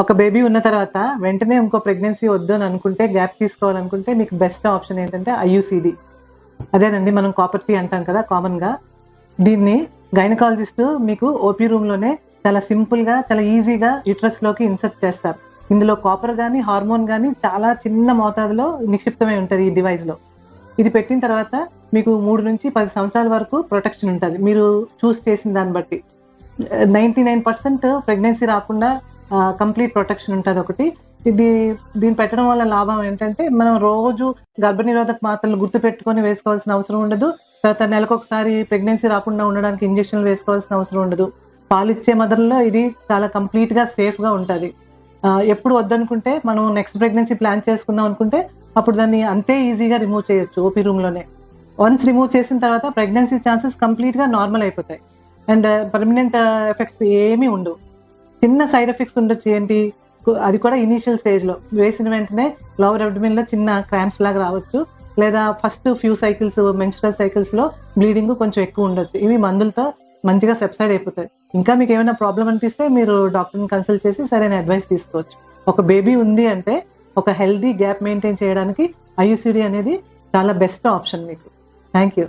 ఒక బేబీ ఉన్న తర్వాత వెంటనే ఇంకో ప్రెగ్నెన్సీ వద్దు అని అనుకుంటే గ్యాప్ తీసుకోవాలనుకుంటే నీకు బెస్ట్ ఆప్షన్ ఏంటంటే ఐయుసిడి అదేనండి మనం కాపర్ టీ అంటాం కదా కామన్గా దీన్ని గైనకాలజిస్ట్ మీకు ఓపీ రూమ్లోనే చాలా సింపుల్గా చాలా ఈజీగా యూట్రస్లోకి ఇన్సర్ట్ చేస్తారు. ఇందులో కాపర్ కానీ హార్మోన్ కానీ చాలా చిన్న మోతాదులో నిక్షిప్తమై ఉంటుంది ఈ డివైస్లో ఇది పెట్టిన తర్వాత మీకు మూడు నుంచి పది సంవత్సరాల వరకు ప్రొటెక్షన్ ఉంటుంది. మీరు చూస్ చేసిన దాన్ని బట్టి. నైంటీ నైన్ పర్సెంట్ ప్రెగ్నెన్సీ రాకుండా కంప్లీట్ ప్రొటెక్షన్ ఉంటుంది ఒకటి. ఇది దీన్ని పెట్టడం వల్ల లాభం ఏంటంటే మనం రోజు గర్భనిరోధక మాత్రలు గుర్తు పెట్టుకొని వేసుకోవాల్సిన అవసరం ఉండదు. తర్వాత నెలకు ఒకసారి ప్రెగ్నెన్సీ రాకుండా ఉండడానికి ఇంజక్షన్లు వేసుకోవాల్సిన అవసరం ఉండదు. పాలిచ్చే మదర్లో ఇది చాలా కంప్లీట్గా సేఫ్గా ఉంటుంది. ఎప్పుడు వద్దనుకుంటే మనం నెక్స్ట్ ప్రెగ్నెన్సీ ప్లాన్ చేసుకుందాం అనుకుంటే అప్పుడు దాన్ని అంతే ఈజీగా రిమూవ్ చేయొచ్చు ఓపీ రూమ్లోనే వన్స్ రిమూవ్ చేసిన తర్వాత ప్రెగ్నెన్సీ ఛాన్సెస్ కంప్లీట్గా నార్మల్ అయిపోతాయి. అండ్ పర్మనెంట్ ఎఫెక్ట్స్ ఏమీ ఉండవు. చిన్న సైడ్ ఎఫెక్ట్స్ ఉండొచ్చు ఏంటి? అది కూడా ఇనీషియల్ స్టేజ్లో వేసిన వెంటనే లోవర్ అబ్డమిన్లో చిన్న క్రాంప్స్ లాగా రావచ్చు. లేదా ఫస్ట్ ఫ్యూ సైకిల్స్ మెన్స్ట్రల్ సైకిల్స్లో బ్లీడింగ్ కొంచెం ఎక్కువ ఉండొచ్చు. ఇవి మందులతో మంచిగా సెప్సైడ్ అయిపోతాయి. ఇంకా మీకు ఏమైనా ప్రాబ్లం అనిపిస్తే మీరు డాక్టర్ని కన్సల్ట్ చేసి సరైన అడ్వైస్ తీసుకోవచ్చు. ఒక బేబీ ఉంది అంటే ఒక హెల్దీ గ్యాప్ మెయింటైన్ చేయడానికి ఐయుసిడి అనేది చాలా బెస్ట్ ఆప్షన్ మీకు. Thank you